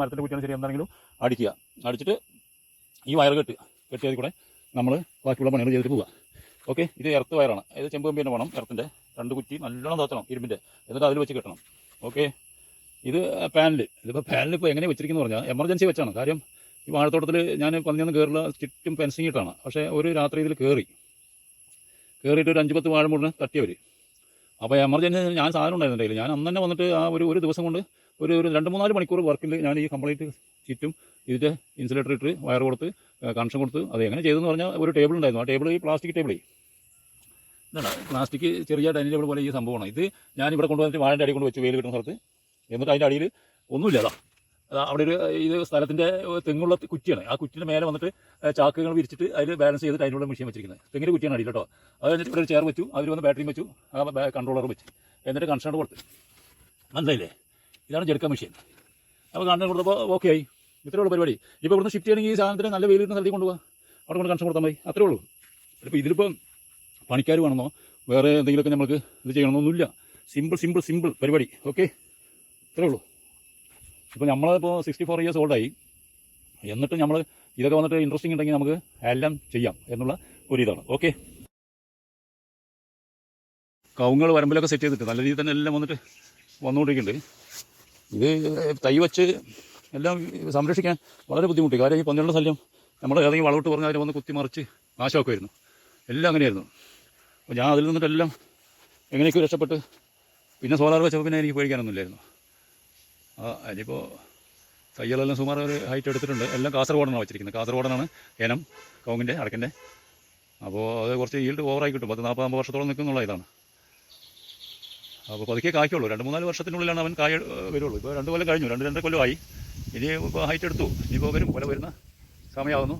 മരത്തിന്റെ കുറ്റിയാണ് ശരി എന്താണെങ്കിലും അടിക്കുക. അടിച്ചിട്ട് ഈ വയർ കെട്ടുക കെട്ടിയതിൽ കൂടെ. നമ്മൾ ബാക്കിയുള്ള പണികൾ ചെയ്തിട്ട് പോവുക. ഓക്കെ? ഇത് എർത്ത് വയറാണ്. ഇത് ചെമ്പ് കമ്പി തന്നെ വേണം എർത്തിന്റെ രണ്ട് കുറ്റി നല്ലോണം താത്തണം ഇരുമ്പിന്റെ എന്നിട്ട് അതിൽ വെച്ച് കെട്ടണം. ഓക്കെ? ഇത് പാനൽ ഇതിപ്പോൾ പാനൽ ഇപ്പോൾ എങ്ങനെ വെച്ചിരിക്കുന്നു പറഞ്ഞാൽ എമർജൻസി വെച്ചാണ്. കാര്യം ഈ വാഴത്തോട്ടത്തിൽ ഞാൻ പന്നിയൊന്നും കയറില്ല ചുറ്റും ഫെൻസിങ് ഇട്ടാണ്. പക്ഷേ ഒരു രാത്രി ഇതിൽ കയറി കയറിയിട്ട് ഒരു അഞ്ച് പത്ത് വാഴ മുഴുവൻ തട്ടിയവർ അപ്പോൾ എമർജൻസി ഞാൻ സാധനം ഉണ്ടായിരുന്നു ഞാൻ അന്ന് തന്നെ വന്നിട്ട് ആ ഒരു ഒരു ദിവസം കൊണ്ട് ഒരു ഒരു രണ്ട് മൂന്നാൽ മണിക്കൂർ വർക്കിൽ ഞാൻ ഈ കംപ്ലീറ്റ് ചുറ്റും ഇതിന്റെ ഇൻസുലേറ്റർ ഇട്ട് വയർ കൊടുത്ത് കണക്ഷൻ കൊടുത്ത് അത് എങ്ങനെ ചെയ്തെന്ന് പറഞ്ഞാൽ ഒരു ടേബിൾ ഉണ്ടായിരുന്നു. ആ ടേബിൾ ഈ പ്ലാസ്റ്റിക് ടേബിളേ. ഇതാണ് പ്ലാസ്റ്റിക് ചെറിയ ഡൈനിങ് ടേബിൾ പോലെ ഈ സംഭവമാണ്. ഇത് ഞാൻ ഇവിടെ കൊണ്ടുവന്നിട്ട് വാഴന്റെ അടി കൊണ്ട് വെച്ച് വെയിൽ കിട്ടുന്ന സ്ഥലത്ത്. എന്നിട്ട് അതിന്റെ അടിയിൽ ഒന്നുമില്ല അതാ. അതാ അവിടെ ഒരു ഇത് സ്ഥലത്തിന്റെ തെങ്ങുള്ള കുറ്റിയാണ്. ആ കുറ്റിന്റെ മേലെ വന്നിട്ട് ചാക്കുകൾ വിരിച്ചിട്ട് അതിൽ ബാലൻസ് ചെയ്തിട്ട് അതിനുള്ള മെഷീൻ വെച്ചിരിക്കുന്നത്. തെങ്ങിന്റെ കുറ്റിയാണ് അടിയിൽ കേട്ടോ. അത് കഴിഞ്ഞിട്ട് ഇവിടെ ഒരു ചെയർ വെച്ചു. അതിൽ വന്ന് ബാറ്ററിയും വെച്ചു. ആ കൺട്രോളർ വെച്ച്. എന്നിട്ട് കൺസേൺ കൊടുത്ത്. മനസ്സിലായില്ലേ ഇതാണ് ജെടുക്ക മെഷീൻ അപ്പോൾ കൺസേൺ കൊടുത്തപ്പോൾ ഓക്കെ ആയി. ഇത്രേ ഉള്ളൂ പരിപാടി. ഇപ്പോൾ ഇവിടുന്ന് ഷിഫ്റ്റ് ചെയ്യണമെങ്കിൽ ഈ സാധനത്തിന് നല്ല വെയിൽ സ്ഥലത്തേക്ക് കൊണ്ടുപോകാം അവിടെ കൊണ്ട് കണക്ഷൻ കൊടുത്താൽ മതി. അത്രേ ഉള്ളൂ. ഇപ്പോൾ ഇതിലിപ്പം പണിക്കാർ വേണമെന്നോ വേറെ എന്തെങ്കിലുമൊക്കെ നമുക്ക് ഇത് ചെയ്യണമെന്നൊന്നുമില്ല. സിമ്പിൾ സിമ്പിൾ സിമ്പിൾ പരിപാടി. ഓക്കെ ഇത്രേ ഉള്ളൂ. ഇപ്പോൾ നമ്മളിപ്പോൾ സിക്സ്റ്റി ഫോർ ഇയേഴ്സ് ഓൾഡായി എന്നിട്ട് നമ്മൾ ഇതൊക്കെ വന്നിട്ട് ഇൻട്രസ്റ്റിംഗ് ഉണ്ടെങ്കിൽ നമുക്ക് എല്ലാം ചെയ്യാം എന്നുള്ള ഒരു ഇതാണ് ഓക്കെ കവുങ്ങൾ വരമ്പിലൊക്കെ സെറ്റ് ചെയ്തിട്ട് നല്ല രീതിയിൽ തന്നെ എല്ലാം വന്നിട്ട് വന്നുകൊണ്ടിരിക്കുന്നുണ്ട്. ഇത് തൈ വെച്ച് എല്ലാം സംരക്ഷിക്കാൻ വളരെ ബുദ്ധിമുട്ട്. കാര്യം ഈ പന്നികളുടെ ശല്യം നമ്മൾ ഏതെങ്കിലും വളവിട്ട് പറഞ്ഞാൽ അതിനെ വന്ന് കുത്തി മറിച്ച് നാശമാക്കുമായിരുന്നു. എല്ലാം അങ്ങനെയായിരുന്നു. അപ്പോൾ ഞാൻ അതിൽ നിന്നിട്ടെല്ലാം എങ്ങനെയൊക്കെ രക്ഷപ്പെട്ട് പിന്നെ സോളാർ വെച്ചപ്പോൾ പിന്നെ എനിക്ക് പേടിക്കാനൊന്നുമില്ലായിരുന്നു. ആ അതിനിപ്പോൾ തയ്യലെല്ലാം സുമാർ ഒരു ഹൈറ്റ് എടുത്തിട്ടുണ്ട്. എല്ലാം കാസർഗോഡാണ് വെച്ചിരിക്കുന്നത്. കാസർഗോഡാണ് ഏനം കൗങ്ങിന്റെ അടക്കന്റെ അപ്പോൾ അത് കുറച്ച് ഈൽഡ് ഓവറായി കിട്ടും. പത്ത് നാൽപ്പത് വർഷത്തോളം നിൽക്കുന്നുള്ള ഇതാണ്. അപ്പോൾ പതുക്കെ കായ്ക്കുള്ളൂ. രണ്ട് മൂന്നാൽ വർഷത്തിനുള്ളിലാണ് അവൻ കായ വരുള്ളൂ. ഇപ്പോൾ രണ്ട് കൊല്ലം കഴിഞ്ഞു. രണ്ട് രണ്ടര കൊല്ലമായി ഇനി ഇപ്പോൾ ഹൈറ്റ് എടുത്തു. ഇനിയിപ്പോൾ വരും. കൊല വരുന്ന സമയമാകുന്നു